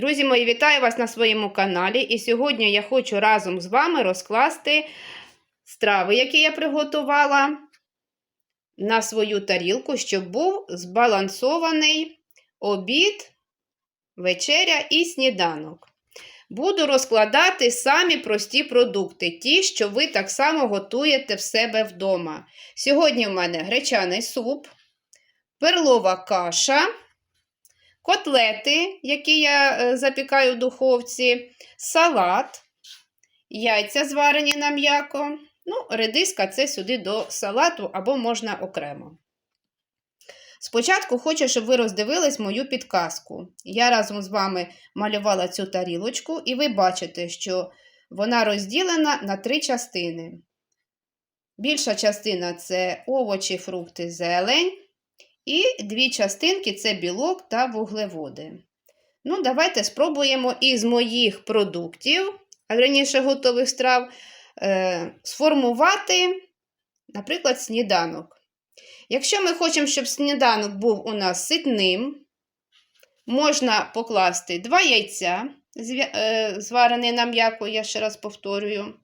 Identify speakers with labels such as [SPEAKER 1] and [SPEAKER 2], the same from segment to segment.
[SPEAKER 1] Друзі мої, вітаю вас на своєму каналі. І сьогодні я хочу разом з вами розкласти страви, які я приготувала на свою тарілку, щоб був збалансований обід, вечеря і сніданок. Буду розкладати самі прості продукти, ті, що ви так само готуєте в себе вдома. Сьогодні в мене гречаний суп, перлова каша котлети, які я е, запікаю в духовці, салат, яйця зварені на м'яко. Ну, редиска це сюди до салату або можна окремо. Спочатку хочу, щоб ви роздивились мою підказку. Я разом з вами малювала цю тарілочку, і ви бачите, що вона розділена на три частини. Більша частина це овочі, фрукти, зелень. І дві частинки це білок та вуглеводи. Ну, давайте спробуємо із моїх продуктів, а раніше готових страв, е, сформувати, наприклад, сніданок. Якщо ми хочемо, щоб сніданок був у нас ситним, можна покласти два яйця, е, зварений на м'яко, я ще раз повторюю,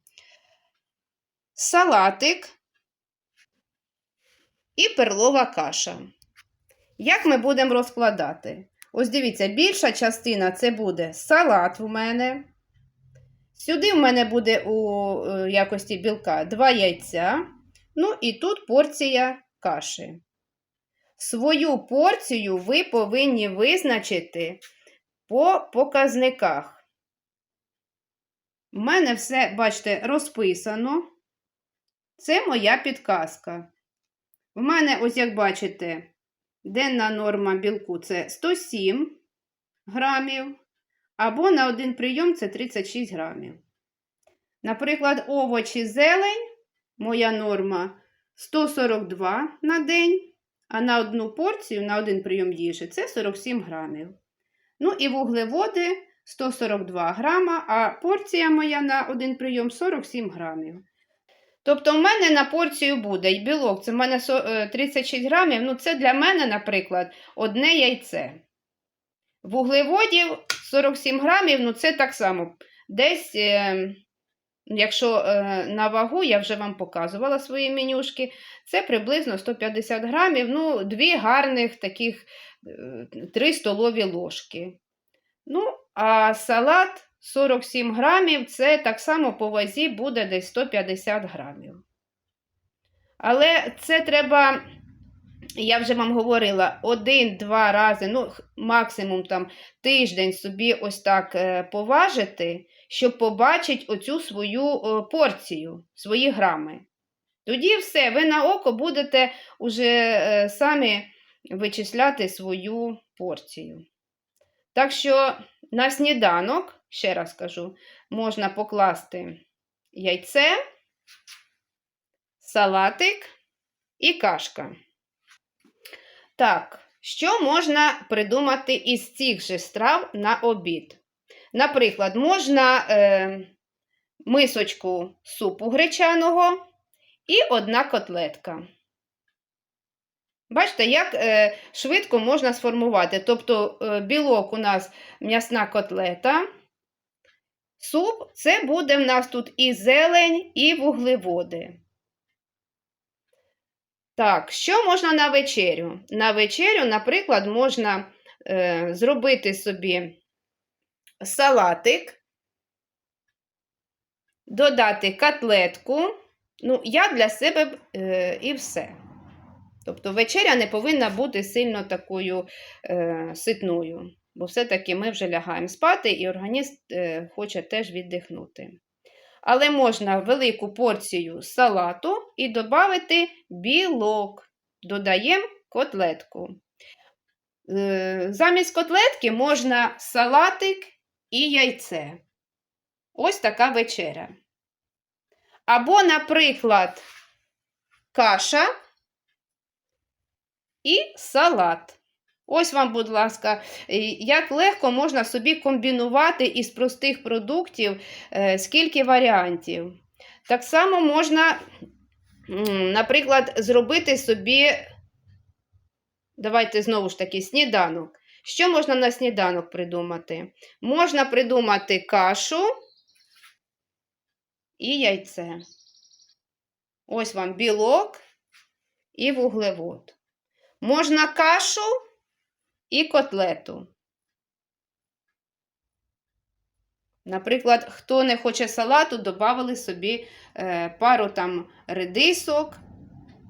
[SPEAKER 1] салатик і перлова каша. Як ми будемо розкладати? Ось дивіться, більша частина це буде салат в мене. Сюди в мене буде у е, якості білка два яйця. Ну і тут порція каші. Свою порцію ви повинні визначити по показниках. У мене все, бачите, розписано. Це моя підказка. У мене, ось як бачите, Денна норма білку це 107 грамів, або на один прийом це 36 грамів. Наприклад, овочі зелень, моя норма 142 на день, а на одну порцію на один прийом їжі це 47 грамів. Ну і вуглеводи 142 грама, а порція моя на один прийом 47 грамів. Тобто, в мене на порцію буде і білок, це в мене 36 е, грамів. Ну, це для мене, наприклад, одне яйце. Вуглеводів 47 грамів, ну це так само. Десь, е, якщо е, на вагу, я вже вам показувала свої менюшки, це приблизно 150 грамів, ну, дві гарних таких 3 столові ложки. Ну, а салат. 47 грамів це так само по вазі буде десь 150 грамів. Але це треба, я вже вам говорила, один-два рази, ну, максимум там тиждень собі ось так е, поважити, щоб побачити оцю свою порцію, свої грами. Тоді все, ви на око будете вже е, самі вичисляти свою порцію. Так що на сніданок ще раз кажу, можна покласти яйце, салатик і кашка. Так, що можна придумати із цих же страв на обід? Наприклад, можна е, мисочку супу гречаного і одна котлетка. Бачите, як е, швидко можна сформувати. Тобто е, білок у нас м'ясна котлета, Суп це буде в нас тут і зелень, і вуглеводи. Так, що можна на вечерю? На вечерю, наприклад, можна е, зробити собі салатик, додати котлетку. Ну, я для себе е, і все. Тобто вечеря не повинна бути сильно такою е, ситною бо все-таки ми вже лягаємо спати, і організм е, хоче теж віддихнути. Але можна велику порцію салату і додати білок. Додаємо котлетку. Е, замість котлетки можна салатик і яйце. Ось така вечеря. Або, наприклад, каша і салат. Ось вам, будь ласка, як легко можна собі комбінувати із простих продуктів е, скільки варіантів. Так само можна, наприклад, зробити собі, давайте знову ж таки, сніданок. Що можна на сніданок придумати? Можна придумати кашу і яйце. Ось вам білок і вуглевод. Можна кашу і котлету. Наприклад, хто не хоче салату, додали собі е, пару там редисок.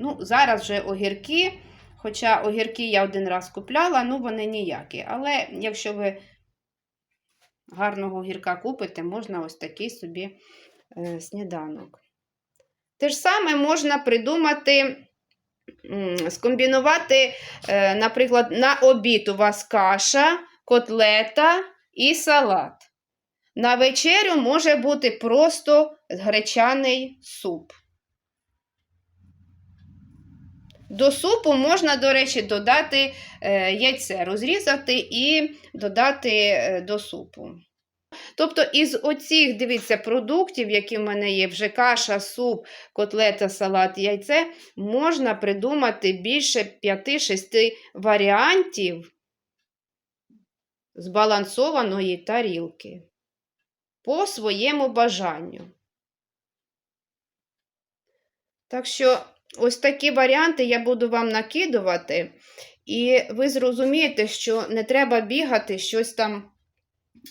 [SPEAKER 1] Ну, зараз вже огірки. Хоча огірки я один раз купляла, ну вони ніякі. Але якщо ви гарного огірка купите, можна ось такий собі е, сніданок. Те ж саме можна придумати, скомбінувати, е, наприклад, на обід у вас каша, котлета і салат. На вечерю може бути просто гречаний суп. До супу можна, до речі, додати е, яйце, розрізати і додати е, до супу. Тобто, із оцих, дивіться, продуктів, які в мене є, вже каша, суп, котлета, салат, яйце, можна придумати більше 5-6 варіантів збалансованої тарілки по своєму бажанню. Так що, ось такі варіанти я буду вам накидувати, і ви зрозумієте, що не треба бігати, щось там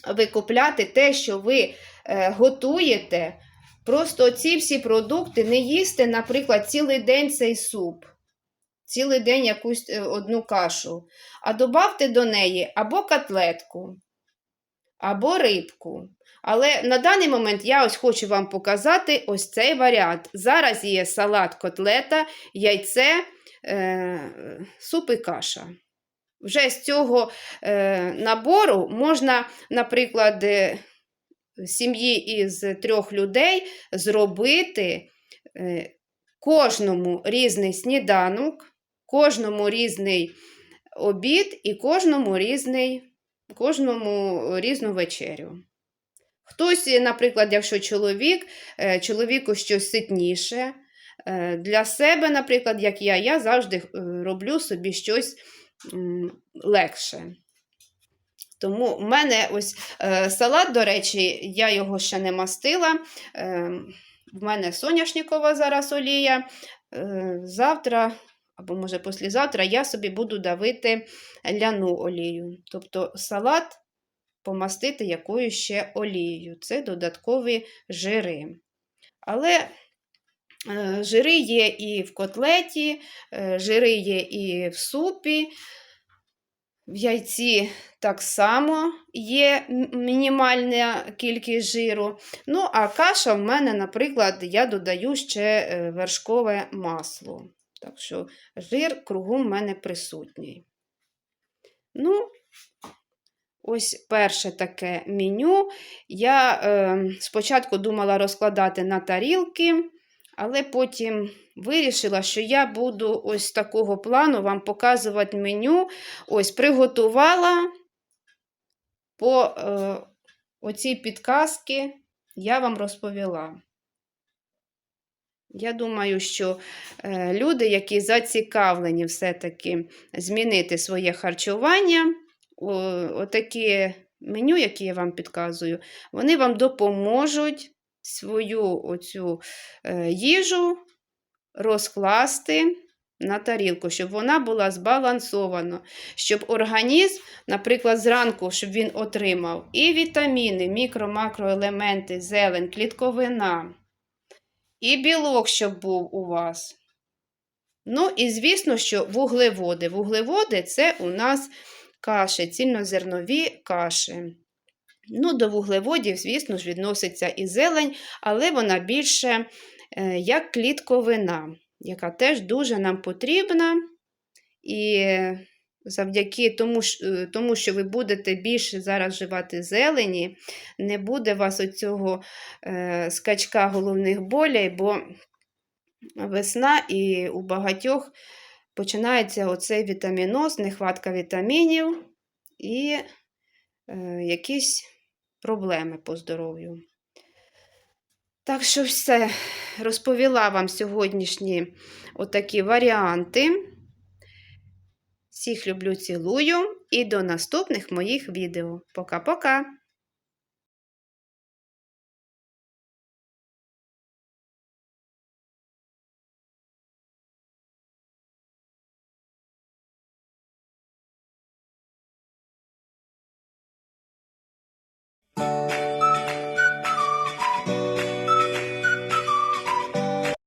[SPEAKER 1] викупляти, те, що ви е, готуєте. Просто ці всі продукти не їсти, наприклад, цілий день цей суп, цілий день якусь е, одну кашу, а додавте до неї або котлетку, або рибку. Але на даний момент я ось хочу вам показати ось цей варіант. Зараз є салат, котлета, яйце, е, суп і каша. Вже з цього е, набору можна, наприклад, е, сім'ї із трьох людей зробити е, кожному різний сніданок, кожному різний обід і кожному різний, кожному різну вечерю. Хтось, наприклад, якщо чоловік, е, чоловіку щось ситніше. е, Для себе, наприклад, як я, я завжди е, роблю собі щось легше. Тому в мене ось е, салат, до речі, я його ще не мастила. Е, в мене соняшникова зараз олія. Е, завтра, або, може, післязавтра я собі буду давити ляну олію. Тобто салат помастити якою ще олією. Це додаткові жири. Але жири є і в котлеті, е, жири є і в супі. В яйці так само є мінімальна кількість жиру. Ну, а каша в мене, наприклад, я додаю ще е, вершкове масло. Так що жир кругом в мене присутній. Ну, ось перше таке меню. Я е, спочатку думала розкладати на тарілки, але потім вирішила, що я буду ось такого плану вам показувати меню. Ось приготувала по е, оцій підказки, я вам розповіла. Я думаю, що е, люди, які зацікавлені все-таки змінити своє харчування, отакі меню, які я вам підказую, вони вам допоможуть свою оцю е, їжу розкласти на тарілку, щоб вона була збалансована, щоб організм, наприклад, зранку, щоб він отримав і вітаміни, мікро-макроелементи, зелень, клітковина, і білок, щоб був у вас. Ну, і звісно, що вуглеводи. Вуглеводи це у нас каші, цільнозернові каші. Ну, До вуглеводів, звісно ж, відноситься і зелень, але вона більше е, як клітковина, яка теж дуже нам потрібна. І завдяки тому, е, тому що ви будете більше зараз вживати зелені, не буде вас оцього е, скачка головних болей, бо весна і у багатьох починається оцей вітаміноз, нехватка вітамінів і якісь проблеми по здоров'ю. Так що все, розповіла вам сьогоднішні отакі варіанти. Всіх люблю, цілую і до наступних моїх відео. Пока-пока!